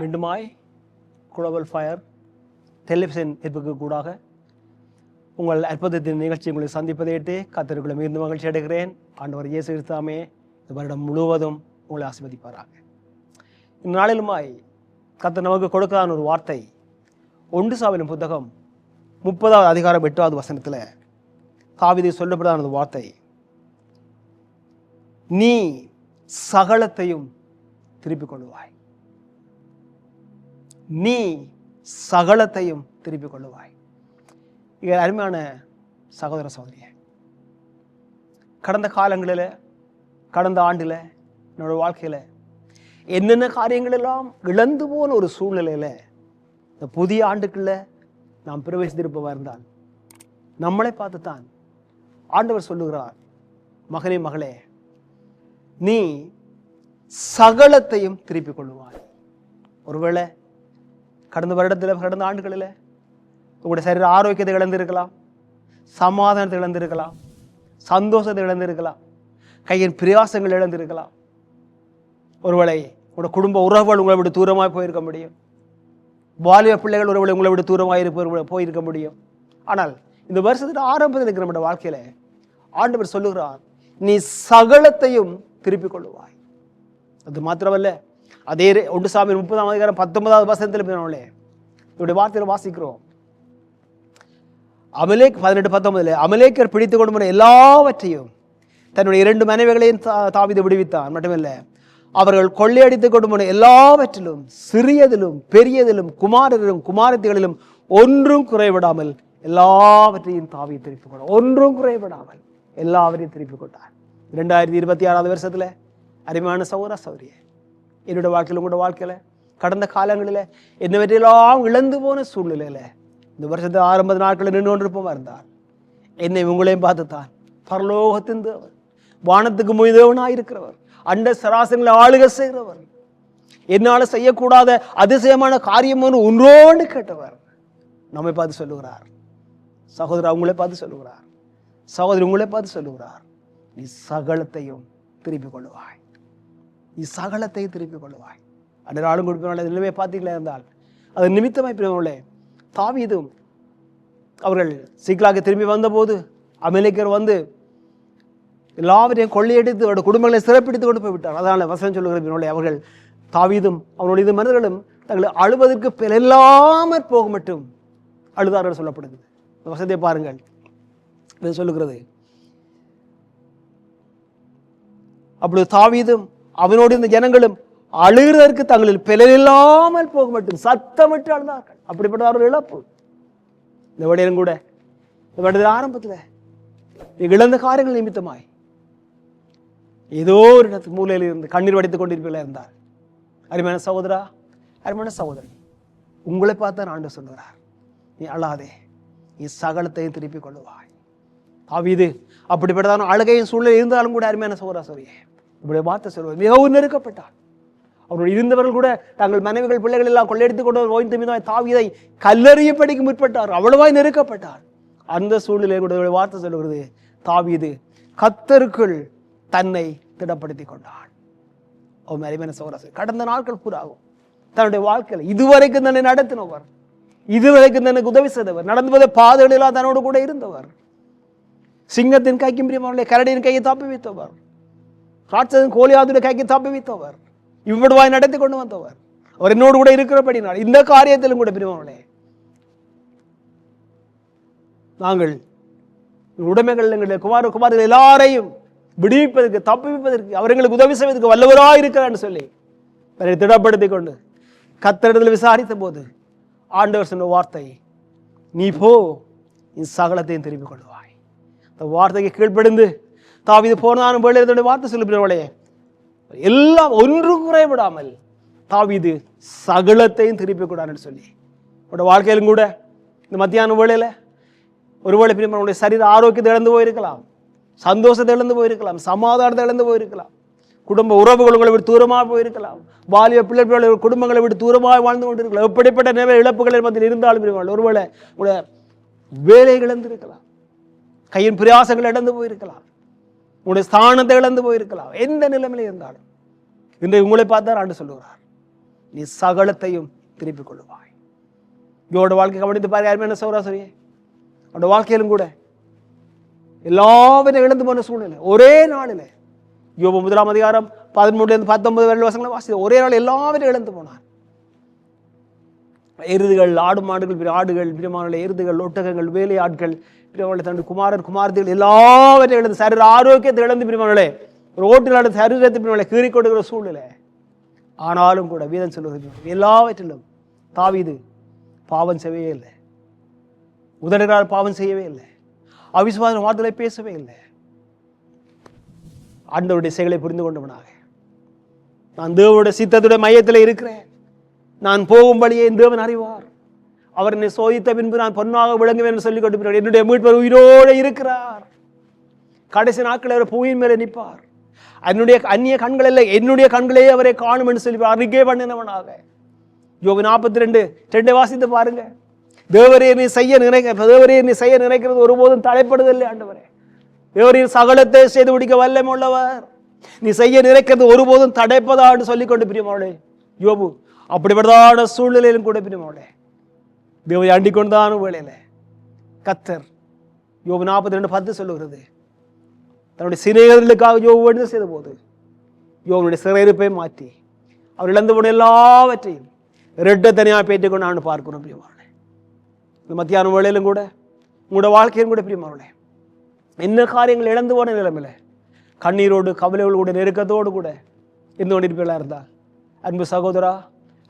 மீண்டுமாய் global fire television எதிர்ப்புக்கு கூடாக உங்கள் அற்புதத்தின் நிகழ்ச்சி உங்களை சந்திப்பதையிட்டு கத்தருக்குள்ள மிகுந்த மகிழ்ச்சி அடைகிறேன். ஆண்டவர் இயேசு கிறிஸ்தாமே இந்த வருடம் முழுவதும் உங்களை ஆசிர்வதிப்பாராக. இந்நாளிலுமாய் கத்தர் நமக்கு கொடுக்கலான ஒரு வார்த்தை ஒன்று சாவிலும் புத்தகம் முப்பதாவது அதிகாரம் எட்டாவது வசனத்தில் தாவிதை சொல்லப்படாத ஒரு வார்த்தை நீ சகலத்தையும் திருப்பிக் கொள்வாய் நீ சகலத்தையும் திருப்பிக் கொள்ளுவாய். இது அருமையான சகோதர சகோதரிய கடந்த காலங்களில் கடந்த ஆண்டில் என்னோட வாழ்க்கையில் என்னென்ன காரியங்களெல்லாம் இழந்து போன ஒரு சூழ்நிலையில் இந்த புதிய ஆண்டுக்குள்ள நாம் பிரவேசித்திருப்பவா இருந்தால் நம்மளை பார்த்து தான் ஆண்டவர் சொல்லுகிறார் மகனே மகளே நீ சகலத்தையும் திருப்பிக் கொள்ளுவாய். ஒருவேளை கடந்த வருடத்தில் கடந்த ஆண்டுகளில் உங்களுடைய சரீர ஆரோக்கியத்தை இழந்திருக்கலாம் சமாதானத்தை இழந்திருக்கலாம் சந்தோஷத்தை இழந்திருக்கலாம் கையின் பிரயாசங்கள் இழந்திருக்கலாம். ஒருவேளை உங்களோட குடும்ப உறவுகள் உங்களை விட்டு தூரமாக போயிருக்க முடியும். பாலிய பிள்ளைகள் ஒருவேளை உங்களை விட்டு தூரமாக இருப்ப போயிருக்க முடியும். ஆனால் இந்த வருஷத்தின் ஆரம்பத்தில் இருக்கிற நம்ம வாழ்க்கையில் ஆண்டவர் சொல்லுகிறார் நீ சகலத்தையும் திருப்பிக் கொள்ளுவாய். அது மாத்திரமல்ல அதே ஒன்று சாமி முப்பதாம் அதிகாரம் பத்தொன்பதாவது வசனத்தில் போனோம்லே இவருடைய வார்த்தையில் வாசிக்கிறோம். அமலேக் பதினெட்டு பத்தொன்பதுல அமலேக்கர் பிடித்து கொண்டு போன எல்லாவற்றையும் தன்னுடைய இரண்டு மனைவிகளையும் தா- விடுவித்தான். மட்டுமில்லை அவர்கள் கொள்ளையடித்து கொண்டு போன எல்லாவற்றிலும் சிறியதிலும் பெரியதிலும் குமாரரிலும் குமாரத்திகளிலும் ஒன்றும் குறைவிடாமல் எல்லாவற்றையும் தாவி திருப்பி கொண்டார் ஒன்றும் குறைவிடாமல் எல்லாவற்றையும் திருப்பி கொண்டார் இரண்டாயிரத்தி இருபத்தி ஆறாவது வருஷத்துல அருமையான சௌரா சௌரிய என்னோட வாழ்க்கையில் உங்களோட வாழ்க்கையில் கடந்த காலங்களில் என்னவற்றையெல்லாம் இழந்து போன சூழ்நிலையில் இந்த வருஷத்து ஆரம்ப நாட்களில் நின்று கொண்டிருப்போமா இருந்தார் என்னை உங்களையும் பார்த்துத்தான். பரலோகத்தின் தேவர் வானத்துக்கு முயதேவனாக இருக்கிறவர் அண்ட சராசங்களை ஆளுக செய்கிறவர். என்னால் செய்யக்கூடாத அதிசயமான காரியம் ஒன்று ஒன்றோடு கேட்டவர். நம்மை பார்த்து சொல்லுகிறார். சகோதரர் உங்களை பார்த்து சொல்லுகிறார். சகோதரி உங்களை பார்த்து சொல்லுகிறார். நீ சகலத்தையும் திருப்பிக் கொள்ளுவாய். நீ சகலத்தை திருப்பிக் கொள்வாய் அடுத்த ஆளும் கொடுப்பினால நிலைமையை பார்த்தீங்களா இருந்தால்? அது நிமித்தமாய் பிரிவங்களே தாவீதும் அவர்கள் சீக்கிராக திரும்பி வந்தபோது அமெரிக்கர் வந்து எல்லாவரையும் கொள்ளையடித்து அவருடைய குடும்பங்களை சிறப்பிடித்து கொண்டு போய்விட்டார். அதனால் வசனம் சொல்லுகிற அவர்கள் தாவீதும் அவனுடைய இது மனிதர்களும் தங்களை அழுவதற்கு பிறல்லாமற் போக மட்டும் அழுதார்கள் சொல்லப்படுது வசதியை பாருங்கள். இது சொல்லுகிறது அப்படி தாவீதும் அவனோடு இருந்த ஜனங்களும் அழுகிறதற்கு தங்களில் பிறலில்லாமல் போக மட்டும் சத்தமிட்டு அழுதார்கள். அப்படிப்பட்ட ஒரு இழப்பு. இந்த வடையிலும் கூட இந்த வடையில் ஆரம்பத்தில் இழந்த காரியங்கள் நிமித்தமாய் ஏதோ ஒரு இடத்து மூலையில் இருந்து கண்ணீர் வடித்துக் கொண்டிருப்பீங்களா இருந்தார் அருமையான சகோதரா அருமையான சகோதரி உங்களை பார்த்தா ஆண்டு சொல்லுகிறார். நீ அழாதே நீ சகலத்தையும் திருப்பிக் கொள்ளுவாய். அவிது அப்படிப்பட்டதான அழகையும் சூழ்நிலை இருந்தாலும் கூட அருமையான சகோதரா சொல்லியே இப்படி வார்த்தை சொல்வது மிகவும் நெருக்கப்பட்டார். அவருடைய இருந்தவர்கள் கூட தங்கள் மனைவிகள் பிள்ளைகள் எல்லாம் கொள்ளையடித்துக் கொண்டு ஓய்ந்து மீதாய் தாவியதை கல்லறிய படிக்க முற்பட்டார். அவ்வளவாய் நெருக்கப்பட்டார். அந்த சூழ்நிலையில் கூட இவருடைய வார்த்தை சொல்கிறது தாவியது கத்தருக்குள் தன்னை திடப்படுத்திக் கொண்டார். அவன் அருமையான சகோதரா கடந்த நாட்கள் பூராகும் தன்னுடைய வாழ்க்கையில் இதுவரைக்கும் தன்னை நடத்தினவர் இதுவரைக்கும் தனக்கு உதவி செய்தவர் நடந்து போத பாதைகளெல்லாம் தன்னோடு கூட இருந்தவர். சிங்கத்தின் கைக்கும் பிரியமானவர்களே கரடியின் கையை தப்பி வைத்தவர். ராட்சசன் கோலியாதுடைய கைக்கு தப்பி வைத்தவர் இவ்வளவாய் நடத்தி கொண்டு வந்தவர். அவர் என்னோடு கூட இருக்கிறபடினார் இந்த காரியத்திலும் கூட பிரியமானவர்களே நாங்கள் உடைமைகள் எங்களுடைய குமார குமார்கள் எல்லாரையும் விடுவிப்பதற்கு தப்புவிப்பதற்கு அவர்களுக்கு உதவி செய்வதற்கு வல்லவராக இருக்கிறான்னு சொல்லி அவரை திடப்படுத்தி கொண்டு கத்தரிடத்தில் விசாரித்த போது ஆண்டவர் சொன்ன வார்த்தை நீ போ நீ சகலத்தையும் திரும்பிக் கொள்வாய். அந்த வார்த்தைக்கு கீழ்ப்படிந்து தாவிது போனாலும் வேலையை வார்த்தை சொல்லுகிறவளே எல்லாம் ஒன்று குறைவிடாமல் தாவிது சகலத்தையும் திருப்பிக் கூடாதுன்னு சொல்லி. உன்னோட வாழ்க்கையிலும் கூட இந்த மத்தியான வேலையில் ஒருவேளை பிரியம் உங்களுடைய சரீர ஆரோக்கியத்தை இழந்து போயிருக்கலாம். சந்தோஷத்தை இழந்து போயிருக்கலாம். சமாதானத்தை இழந்து போயிருக்கலாம். குடும்ப உறவுகள் உங்களை விட்டு தூரமாக போயிருக்கலாம். பாலிய பிள்ளைகள் குடும்பங்களை விட்டு தூரமாக வாழ்ந்து கொண்டிருக்கலாம். எப்படிப்பட்ட நிலை இழப்புகளில் மத்தியில் இருந்தாலும் பிரிவாள் ஒருவேளை உங்களுடைய வேலை இழந்திருக்கலாம். கையின் பிரயாசங்கள் இழந்து போயிருக்கலாம். உங்களுடைய ஸ்தானத்தை இழந்து போயிருக்கலாம். எந்த நிலைமையில இருந்தாலும். இன்றைக்கு உங்களை பார்த்தார் ஆண்டு சொல்லுகிறார். நீ சகலத்தையும் திருப்பிக் கொள்ளுவாய். யோட வாழ்க்கை கவனித்து பாரு யாருமே என்ன சௌராசரியே அவனோட வாழ்க்கையிலும் கூட. எல்லாவற்றையும் இழந்து போன சூழ்நிலை. ஒரே நாளில். யோபு முதலாம் அதிகாரம் பதிமூணுலேருந்து பத்தொன்பது வரை வசங்களை வாசி ஒரே நாள் எல்லாவற்றையும் இழந்து போனார். எருதுகள் ஆடு மாடுகள் பிற ஆடுகள் பிரியமான எருதுகள் ஒட்டகங்கள் வேலையாட்கள் பிரியமான தன்னுடைய குமாரர் குமாரதிகள் எல்லாவற்றையும் இழந்து சரீர ஆரோக்கியத்தை இழந்து பிரியமானே ஒரு ஓட்டுநாடு நடந்த சரீரத்தை பிரியமான கீறி கொடுக்கிற சூழ்நிலை. ஆனாலும் கூட வீதம் சொல்லுகிறது எல்லாவற்றிலும் தாவிது பாவம் செய்யவே இல்லை. உதடுகளால் பாவம் செய்யவே இல்லை. அவிசுவாச வார்த்தைகளை பேசவே இல்லை. ஆண்டவருடைய செயலை புரிந்து கொண்டவனாக. நான் தேவனுடைய சித்தத்துடைய மையத்தில் இருக்கிறேன். நான் போகும் வழியை தேவன் அறிவார். அவர் என்னை சோதித்த பின்பு நான் பொன்னாக விளங்குவேன் என்று சொல்லிக் கொண்டு என்னுடைய மீட்பர் உயிரோடு இருக்கிறார். கடைசி நாட்கள் அவர் பூவின் மேலே நிற்பார். என்னுடைய அந்நிய கண்கள் இல்லை என்னுடைய கண்களே அவரை காணும் என்று சொல்லி அருகே பண்ணினவனாக யோகு நாற்பத்தி ரெண்டு ரெண்டை வாசித்து பாருங்க. தேவரே நீ செய்ய நினைக்க தேவரே நீ செய்ய நினைக்கிறது ஒருபோதும் தலைப்படுதில்லை ஆண்டவரே. தேவரின் சகலத்தை செய்து முடிக்க வல்லம் உள்ளவர் நீ செய்ய நினைக்கிறது ஒருபோதும் தடைப்பதான்னு சொல்லிக்கொண்டு பிரியமாவளே யோபு அப்படிப்பட்டதான சூழ்நிலையிலும் கூட பிரியமாவளே தேவதை அண்டிக் கொண்டுதான வேளையில. கத்தர் யோபு நாற்பத்தி ரெண்டு பத்து சொல்லுகிறது. தன்னுடைய சிநேகர்களுக்காக யோபு வேண்டு செய்த போது யோபுடைய சிறையிருப்பை மாற்றி அவர் இழந்து போன எல்லாவற்றையும் ரெட்டை தனியாக பேற்றுக்கொண்டு நான் பார்க்கணும் பிரியமாவளே இந்த மத்தியான வேளையிலும் கூட உங்களோட வாழ்க்கையும் கூட பிரியமாவளே என்ன காரியங்கள் இழந்து போன நிலைமையில் கண்ணீரோடு கவலைகள் கூட நெருக்கத்தோடு கூட இருந்து கொண்டிருப்பீர்களா இருந்தால் அன்பு சகோதரா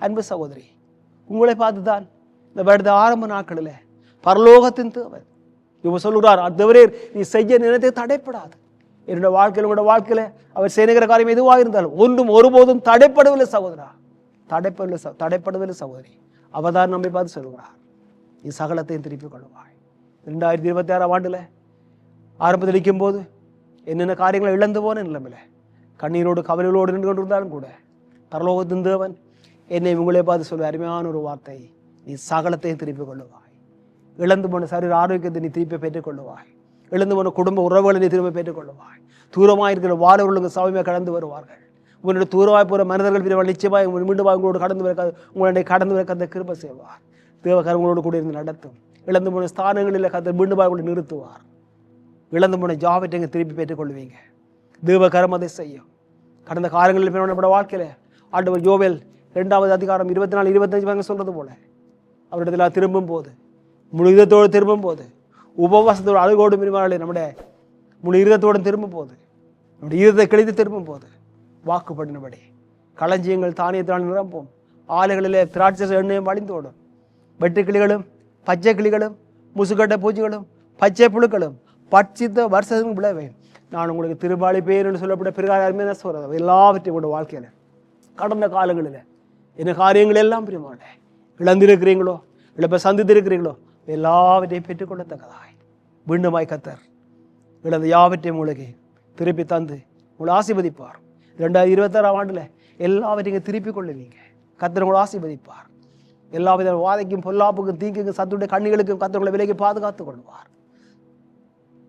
அன்பு சகோதரி உங்களை பார்த்து தான் இந்த வருட ஆரம்ப நாட்களில் பரலோகத்தின் தேவை இவ சொல்லுகிறார் அத்தவரே நீ செய்ய நினைத்து தடைப்படாது. என்னுடைய வாழ்க்கையில் உங்களோட வாழ்க்கையில் அவர் செய்கிற காரியம் எதுவாக இருந்தாலும் ஒன்றும் ஒருபோதும் தடைப்படவில்லை சகோதரா. தடைப்படவில்லை தடைப்படவில்லை சகோதரி. அவர் தான் நம்மை பார்த்து சொல்லுகிறார். நீ சகலத்தையும் திருப்பி கொள்வாய் ரெண்டாயிரத்தி இருபத்தி ஆறாம் ஆண்டில் ஆரம்பத்தில் நிற்கும் போது என்னென்ன காரியங்களை இழந்து போன நிலைமையில கண்ணீரோடு கவலைகளோடு நின்று கொண்டிருந்தாலும் கூட பரலோகத்தின் தேவன் என்னை உங்களே பார்த்து சொல்ல அருமையான ஒரு வார்த்தை. நீ சகலத்தையும் திருப்பிக் கொள்ளுவாய். இழந்து போன சரீர ஆரோக்கியத்தை நீ திருப்பி பெற்றுக் கொள்ளுவாய். இழந்து போன குடும்ப உறவுகளை நீ திரும்ப பெற்றுக் கொள்ளுவாய். தூரமாக இருக்கிற வாழவர்களுக்கு சௌமியாக கடந்து வருவார்கள். உன்னுடைய தூரமாய் போகிற மனிதர்கள் பிரிவால் நிச்சயமாய் உங்கள் மீண்டும் உங்களோடு கடந்து வர உங்களுடைய கடந்து வர கந்த கிருப செய்வார். தேவகரங்களோடு கூட இருந்து நடத்தும். இழந்து போன ஸ்தானங்களில் கதை மீண்டும் உங்களை நிறுத்துவார். இழந்து போன ஜாபத்தை இங்கே திருப்பி பெற்றுக் கொள்வீங்க. தேவகரம் அதை செய்யும். கடந்த காலங்களில் பிறகு வாழ்க்கையில் ஆண்டவர் ஜோவேல் ரெண்டாவது அதிகாரம் இருபத்தி நாலு இருபத்தஞ்சு பங்கு சொல்றது போல அவரிடத்தில் திரும்பும் போது முழு இதத்தோடு திரும்பும் போது உபவாசத்தோடு அழுகோடு பிரிவாளே நம்முடைய முழு இருதத்தோடு திரும்பும் போது நம்முடைய இருதத்தை கிழித்து திரும்பும் போது வாக்கு பண்ணினபடி களஞ்சியங்கள் தானியத்தால் நிரம்பும். ஆலைகளிலே திராட்சை எண்ணெயும் வழிந்தோடும். வெட்டுக்கிளிகளும் பச்சை கிளிகளும் முசுக்கட்டை பூச்சிகளும் பச்சை புழுக்களும் பட்சித்த வருஷத்துக்கும் விளைவை. நான் உங்களுக்கு திருபாளி பேர் என்று சொல்லப்பட்ட பிறகாரமே தான் சொல்றது எல்லாவற்றையும் கூட வாழ்க்கையில் கடந்த காலங்களில் என்ன காரியங்கள் எல்லாம் பிரியமான இழந்திருக்கிறீங்களோ? இல்லை இப்போ சந்தித்திருக்கிறீங்களோ? எல்லாவற்றையும் பெற்றுக்கொள்ளத்தக்கதாய். மீண்டுமாய் கத்தர் இழந்த யாவற்றையும் உங்களுக்கு திருப்பி தந்து உங்களை ஆசீர்வதிப்பார். ரெண்டாயிரத்தி இருபத்தாறாம் ஆண்டில் எல்லாவற்றையும் திருப்பி கொள்ளுவீங்க. கத்தர் உங்களை ஆசீர்வதிப்பார். எல்லா வித வாதைக்கும் பொல்லாப்புக்கும் தீங்குக்கும் சத்துடைய கண்ணிகளுக்கும் கத்தர்களை விலைக்கு பாதுகாத்துக் கொள்வார்.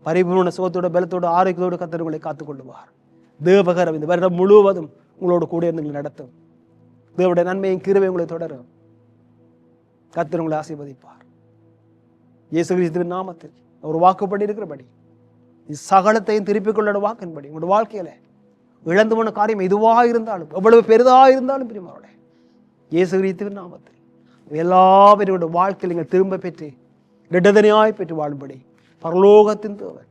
பரிபூர்ண சுகத்தோட பலத்தோட ஆரோக்கியத்தோடு கத்தர் காத்துக் கொள்ளுவார். தேவகரம் இந்த வருடம் முழுவதும் உங்களோட கூட இருந்து நடத்தும். தேவடைய நன்மையும் கிருவை உங்களை தொடரும். கத்தர் உங்களை ஆசீர்வதிப்பார். இயேசு கிறிஸ்துவின் நாமத்தில் ஒரு வாக்குப்படி இருக்கிறபடி நீ சகலத்தையும் திருப்பிக் கொள்ளோட வாக்கின்படி உங்களோட வாழ்க்கையில இழந்து போன காரியம் எதுவாக இருந்தாலும் எவ்வளவு பெரிதாக இருந்தாலும் பிரியமாரோட இயேசு கிறிஸ்துவின் நாமத்தில் எல்லாவரோட வாழ்க்கையில் நீங்கள் திரும்ப பெற்று இடதனையாய் பெற்று வாழும்படி பரலோகத்தின் தேவன்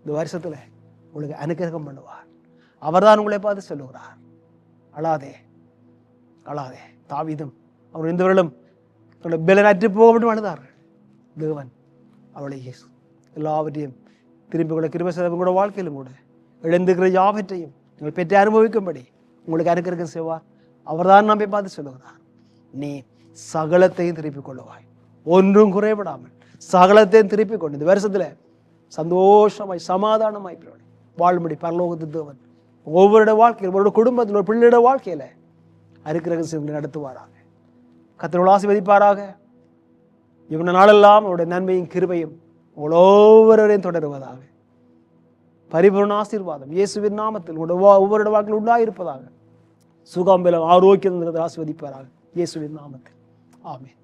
இந்த வருஷத்துல உங்களுக்கு அனுக்கிரகம் பண்ணுவார். அவர்தான் உங்களை பார்த்து சொல்லுகிறார். அழாதே அழாதே தாவிதம் அவர் இந்த வருடம் தன்னுடைய பலனற்று போக மட்டும் அழுதார்கள் தேவன் அவளை இயேசு எல்லாவற்றையும் திரும்பி கூட கிருப கூட வாழ்க்கையிலும் கூட இழந்துக்கிற யாவற்றையும் நீங்கள் பெற்று அனுபவிக்கும்படி உங்களுக்கு அனுக்கிரகம் செய்வார் அவர்தான் நம்பி பார்த்து சொல்லுகிறார் நீ சகலத்தையும் திருப்பிக் கொள்ளுவாய் ஒன்றும் குறைபடாமல் சகலத்தையும் திருப்பிக் கொண்டு இந்த வருஷத்தில் சந்தோஷமாய் சமாதானமாய் பிறகு பரலோகத்து தேவன் ஒவ்வொருடைய வாழ்க்கையில் ஒவ்வொரு குடும்பத்தில் ஒரு பிள்ளையோட வாழ்க்கையில் அருக்கிரகம் செய்து நடத்துவாராக கத்தரோடு ஆசிர்வதிப்பாராக. இவன நாளெல்லாம் அவருடைய நன்மையும் கிருபையும் ஒவ்வொருவரையும் தொடருவதாக. பரிபூர்ண ஆசீர்வாதம் இயேசுவின் நாமத்தில் ஒவ்வொரு வாழ்க்கையில் உண்டாயிருப்பதாக. சுகம் பலம் ஆரோக்கியம் ஆசிர்வதிப்பாராக. இயேசுவின் நாமத்தில். ஆமேன்.